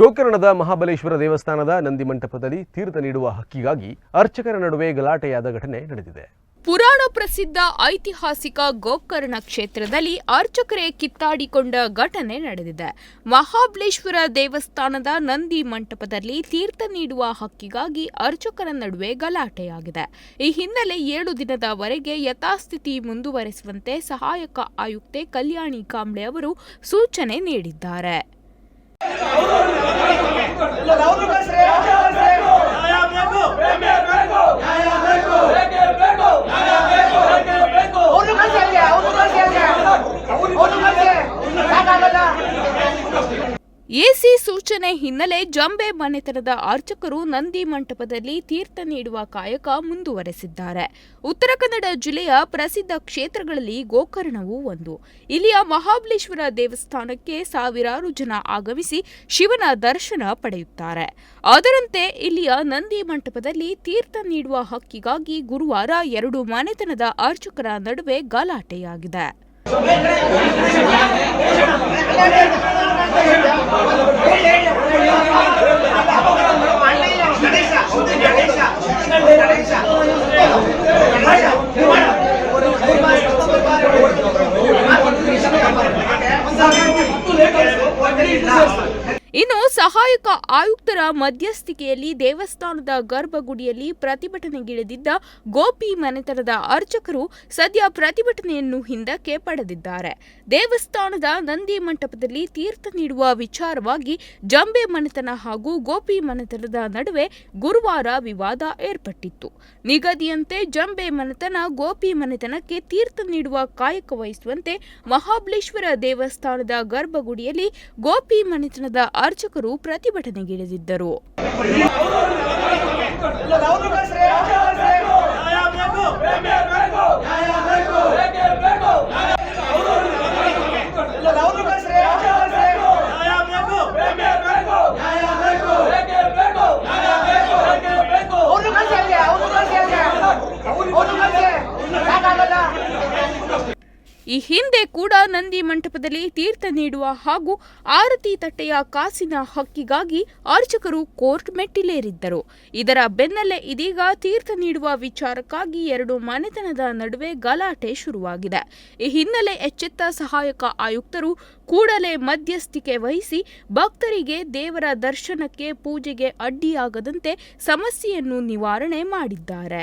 ಗೋಕರ್ಣದ ಮಹಾಬಲೇಶ್ವರ ದೇವಸ್ಥಾನದ ನಂದಿ ಮಂಟಪದಲ್ಲಿ ತೀರ್ಥ ನೀಡುವ ಹಕ್ಕಿಗಾಗಿ ಅರ್ಚಕರ ನಡುವೆ ಗಲಾಟೆಯಾದ ಘಟನೆ ನಡೆದಿದೆ. ಪುರಾಣ ಪ್ರಸಿದ್ಧ ಐತಿಹಾಸಿಕ ಗೋಕರ್ಣ ಕ್ಷೇತ್ರದಲ್ಲಿ ಅರ್ಚಕರೇ ಕಿತ್ತಾಡಿಕೊಂಡ ಘಟನೆ ನಡೆದಿದೆ. ಮಹಾಬಲೇಶ್ವರ ದೇವಸ್ಥಾನದ ನಂದಿ ಮಂಟಪದಲ್ಲಿ ತೀರ್ಥ ನೀಡುವ ಹಕ್ಕಿಗಾಗಿ ಅರ್ಚಕರ ನಡುವೆ ಗಲಾಟೆಯಾಗಿದೆ. ಈ ಹಿನ್ನೆಲೆ ಏಳು ದಿನದವರೆಗೆ ಯಥಾಸ್ಥಿತಿ ಮುಂದುವರೆಸುವಂತೆ ಸಹಾಯಕ ಆಯುಕ್ತೆ ಕಲ್ಯಾಣಿ ಕಾಂಬ್ಳೆ ಅವರು ಸೂಚನೆ ನೀಡಿದ್ದಾರೆ. どうも! ಎಸಿ ಸೂಚನೆ ಹಿನ್ನೆಲೆ ಜಂಬೆ ಮನೆತನದ ಅರ್ಚಕರು ನಂದಿ ಮಂಟಪದಲ್ಲಿ ತೀರ್ಥ ನೀಡುವ ಕಾಯಕ ಮುಂದುವರೆಸಿದ್ದಾರೆ. ಉತ್ತರ ಕನ್ನಡ ಜಿಲ್ಲೆಯ ಪ್ರಸಿದ್ಧ ಕ್ಷೇತ್ರಗಳಲ್ಲಿ ಗೋಕರ್ಣವೂ ಒಂದು. ಇಲ್ಲಿಯ ಮಹಾಬಲೇಶ್ವರ ದೇವಸ್ಥಾನಕ್ಕೆ ಸಾವಿರಾರು ಜನ ಆಗಮಿಸಿ ಶಿವನ ದರ್ಶನ ಪಡೆಯುತ್ತಾರೆ. ಅದರಂತೆ ಇಲ್ಲಿಯ ನಂದಿ ಮಂಟಪದಲ್ಲಿ ತೀರ್ಥ ನೀಡುವ ಹಕ್ಕಿಗಾಗಿ ಗುರುವಾರ ಎರಡು ಮನೆತನದ ಅರ್ಚಕರ ನಡುವೆ ಗಲಾಟೆಯಾಗಿದೆ. Graças a ಇನ್ನು ಸಹಾಯಕ ಆಯುಕ್ತರ ಮಧ್ಯಸ್ಥಿಕೆಯಲ್ಲಿ ದೇವಸ್ಥಾನದ ಗರ್ಭಗುಡಿಯಲ್ಲಿ ಪ್ರತಿಭಟನೆಗಿಳಿದಿದ್ದ ಗೋಪಿ ಮನೆತನದ ಅರ್ಚಕರು ಸದ್ಯ ಪ್ರತಿಭಟನೆಯನ್ನು ಹಿಂದಕ್ಕೆ ಪಡೆದಿದ್ದಾರೆ. ದೇವಸ್ಥಾನದ ನಂದಿ ಮಂಟಪದಲ್ಲಿ ತೀರ್ಥ ನೀಡುವ ವಿಚಾರವಾಗಿ ಜಂಬೆ ಮನೆತನ ಹಾಗೂ ಗೋಪಿ ಮನೆತನದ ನಡುವೆ ಗುರುವಾರ ವಿವಾದ ಏರ್ಪಟ್ಟಿತ್ತು. ನಿಗದಿಯಂತೆ ಜಂಬೆ ಮನೆತನ, ಗೋಪಿ ಮನೆತನಕ್ಕೆ ತೀರ್ಥ ನೀಡುವ ಕಾಯಕ ವಹಿಸುವಂತೆ ಮಹಾಬಲೇಶ್ವರ ದೇವಸ್ಥಾನದ ಗರ್ಭಗುಡಿಯಲ್ಲಿ ಗೋಪಿ ಮನೆತನದ ಅರ್ಚಕರು ಪ್ರತಿಭಟನೆಗಿಳಿದಿದ್ದರು. ಈ ಹಿಂದೆ ಕೂಡ ನಂದಿ ಮಂಟಪದಲ್ಲಿ ತೀರ್ಥ ನೀಡುವ ಹಾಗೂ ಆರತಿ ತಟ್ಟೆಯ ಕಾಸಿನ ಹಕ್ಕಿಗಾಗಿ ಅರ್ಚಕರು ಕೋರ್ಟ್ ಮೆಟ್ಟಿಲೇರಿದ್ದರು. ಇದರ ಬೆನ್ನಲ್ಲೇ ಇದೀಗ ತೀರ್ಥ ನೀಡುವ ವಿಚಾರಕ್ಕಾಗಿ ಎರಡು ಮನೆತನದ ನಡುವೆ ಗಲಾಟೆ ಶುರುವಾಗಿದೆ. ಈ ಹಿನ್ನೆಲೆ ಎಚ್ಚೆತ್ತ ಸಹಾಯಕ ಆಯುಕ್ತರು ಕೂಡಲೇ ಮಧ್ಯಸ್ಥಿಕೆ ವಹಿಸಿ ಭಕ್ತರಿಗೆ ದೇವರ ದರ್ಶನಕ್ಕೆ ಪೂಜೆಗೆ ಅಡ್ಡಿಯಾಗದಂತೆ ಸಮಸ್ಯೆಯನ್ನು ನಿವಾರಣೆ ಮಾಡಿದ್ದಾರೆ.